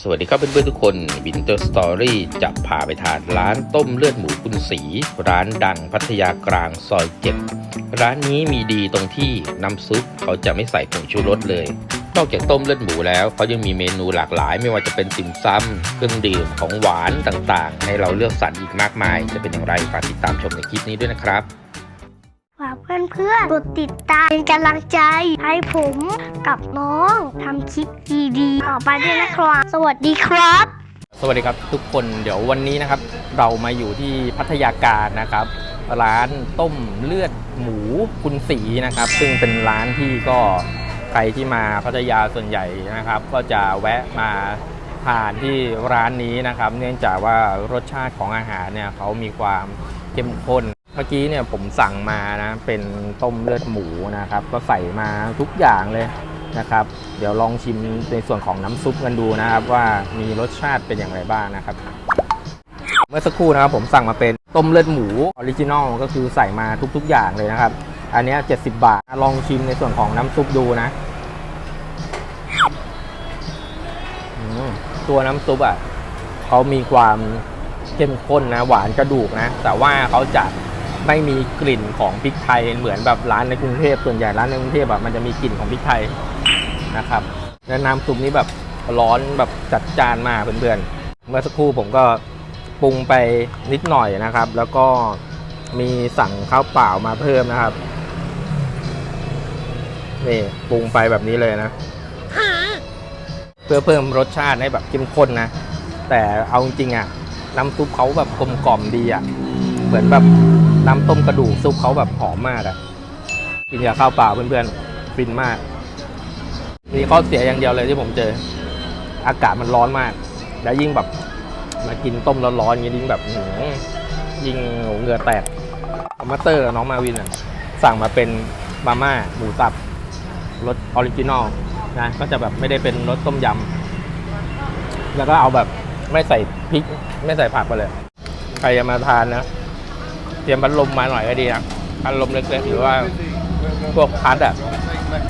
สวัสดีครับเพื่อนๆทุกคน Winter Story จะพาไปทานร้านต้มเลือดหมูคุณสี ร้านดังพัทยากลางซอยเจ็ดร้านนี้มีดีตรงที่น้ำซุปเขาจะไม่ใส่ผงชูรสเลย นอกจากต้มเลือดหมูแล้วเขายังมีเมนูหลากหลาย ไม่ว่าจะเป็นติ่มซำเครื่องดื่มของหวานต่างๆ ให้เราเลือกสรรอีกมากมาย จะเป็นอย่างไรฝากติดตามชมในคลิปนี้ด้วยนะครับ ฝากเพื่อนๆกดติดตามเป็นกำลังใจ ให้ผมกับน้องทำคลิปดีๆต่อไปด้วยนะครับ สวัสดีครับ สวัสดีครับทุกคนเดี๋ยววันนี้นะครับ เรามาอยู่ที่พัทยาการนะครับ ร้านต้มเลือดหมูคุณสีนะครับ ซึ่งเป็นร้านที่ก็ใครที่มาพัทยาส่วนใหญ่นะครับ ก็จะแวะมาทานที่ร้านนี้นะครับ เนื่องจากว่ารสชาติของอาหารเนี่ยเขามีความเข้มข้น เมื่อกี้เนี่ยผมสั่งมานะเป็นต้มเลือดหมูนะครับ ก็ใส่มาทุกอย่างเลยนะครับ เดี๋ยวลองชิมในส่วนของน้ำซุปกันดูนะครับว่ามีรสชาติเป็นอย่างไรบ้างนะครับ เมื่อสักครู่นะครับผมสั่งมาเป็นต้มเลือดหมูออริจินอลก็คือใส่มาทุก ๆ อย่างเลยนะครับ อันนี้70 บาทลองชิมในส่วนของน้ำซุปดูนะตัวน้ำซุปอะเขามีความเข้มข้นนะ หวานกระดูกนะ แต่ว่าเขาจะ ไม่มีกลิ่นของพริกไทยเหมือนแบบร้านในกรุงเทพส่วนใหญ่ร้านในกรุงเทพแบบมันจะมีกลิ่นของพริกไทยนะครับแล้วน้ำซุปนี้แบบร้อนแบบจัดจานมากเพื่อนๆ เมื่อสักครู่ผมก็ปรุงไปนิดหน่อยนะครับ แล้วก็มีสั่งข้าวเปล่ามาเพิ่มนะครับนี่ปรุงไปแบบนี้เลยนะเพื่อเพิ่มรสชาติให้แบบเข้มข้นนะ แต่เอาจริงๆอะน้ำซุปเขาแบบกลมกล่อมดีอะ เหมือนแบบน้ำต้มกระดูกซุปเขาแบบหอมมากอะกินกับข้าวเปล่าเพื่อนๆฟินมาก มีข้อเสียอย่างเดียวเลยที่ผมเจอ อากาศมันร้อนมาก แล้วยิ่งแบบมากินต้มร้อนๆอย่างยิ่งแบบยิ่งหเหงื่อแตกเอามาเตอร์น้องมาวินอะสั่งมาเป็นมาม่าหมูสับรสออริจินอลนะก็จะแบบไม่ได้เป็นรสต้มยำแล้วก็เอาแบบไม่ใส่พริก ไม่ใส่ผักไปเลย ใครจะมาทานนะ เตรียมพัดลมมาหน่อยก็ดีนะพัดลมเล็กๆหรือว่าพวกพัดอะ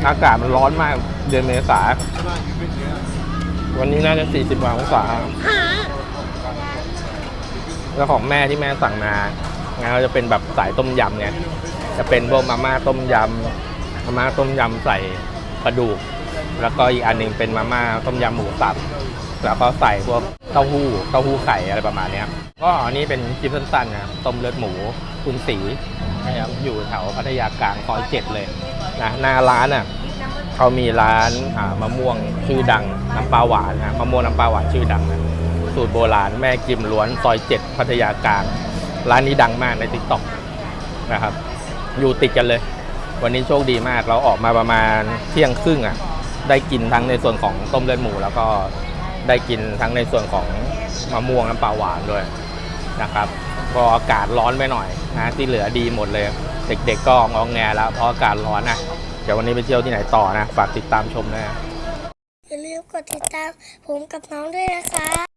อากาศมันร้อนมากเดือนเมษา วันนี้น่าจะ 40กว่าองศาแล้วของแม่ที่แม่สั่งมางานก็จะเป็นแบบสายต้มยำไงจะเป็นพวกมาม่าต้มยำมาม่าต้มยำใส่ปลาดุก แล้วก็อีกอันหนึงเป็นมาม่าต้มยำหมูสับ แล้วก็ใส่พวกเต้าหู้เต้าหู้ไข่อะไรประมาณนี้ก็อันนี้เป็นคลิปสั้นๆนะต้มเลือดหมูคุณสีนะครับอยู่แถวพัทยากลางซอยเจ็ดเลยนะหน้าร้านอะเขามีร้านมะม่วงชื่อดังน้ำปลาหวานนะมะม่วงน้ำปลาหวานชื่อดังนะสูตรโบราณแม่กิมล้วนซอยเจ็ดพัทยากลาง ร้านนี้ดังมากในทิกต็อกนะครับ อยู่ติดกันเลย วันนี้โชคดีมากเราออกมาประมาณเที่ยงครึ่งอะได้กินทั้งในส่วนของต้มเลือดหมูแล้วก็ ได้กินทั้งในส่วนของมะม่วงน้ำปลาหวานด้วยนะครับก็อากาศร้อนไปหน่อยนะที่เหลือดีหมดเลย เด็กๆก็งองแงแล้วเพราะอากาศร้อนนะเดี๋ยววันนี้ไปเที่ยวที่ไหนต่อนะ ฝากติดตามชมนะอย่าลืมกดติดตามผมกับน้องด้วยนะคะ